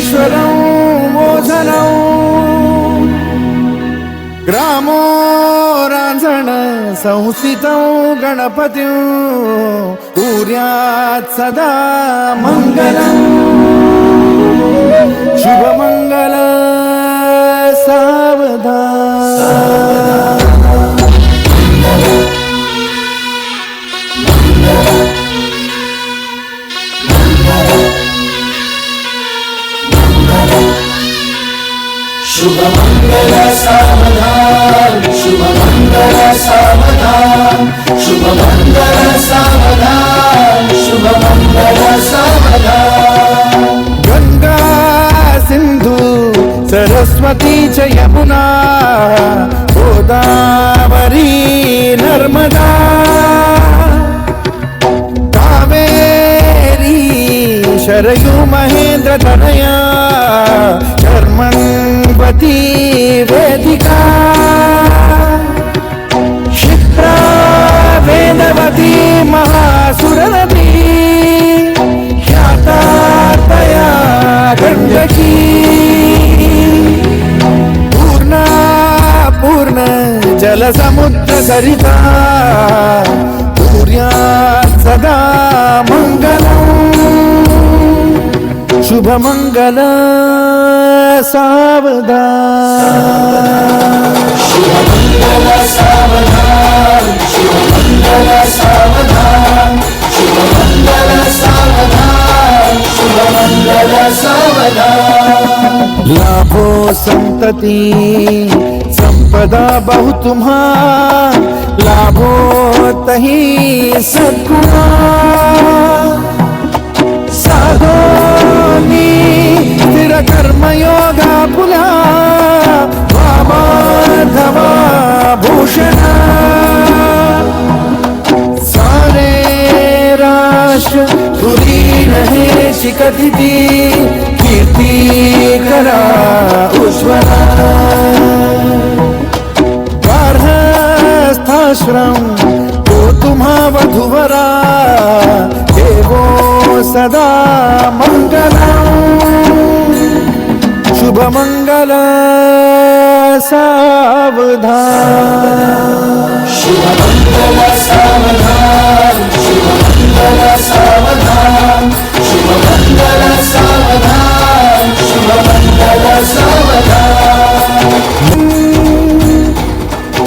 ईश्वरौ मोदर ग्रामो राजन संस्थितौ गणपत्यो कुर्यात् सदा मम శుభమంగళ సావధాన్ శుభమంగళ సావధాన్ శుభమంగళ సావధాన్ శుభమంగళ సావధాన్. గంగా సింధు సరస్వతి జయమునా గోదావరి నర్మదా. కావేరీ శరయు మహేంద్ర తనయా జల సముద్ర సరిత. సూర్యా సదా మంగళం. శుభమంగళ సావదా శుభమంగళ సావదా సావదా లాభో సంతతి. पदा बहु तुम्हा लाभो तही सद्गुणा। साधोनी स्थिर कर्मयोगा पुला वामाधवा भूषणा। सारे राष्ट्र तुरी रहे शिकथिति कीर्ति करा। आश्रम तो तुम्हा वधुवरा देवो सदा मंगलम शुभ मंगल सावधान। शुभ मंगल सावधान शुभ सावधान शुभ मंगल सावधान शुभ मंगल सावधान।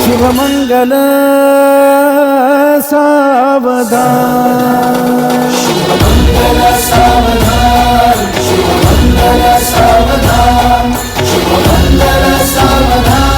शुभ मंगल सावधान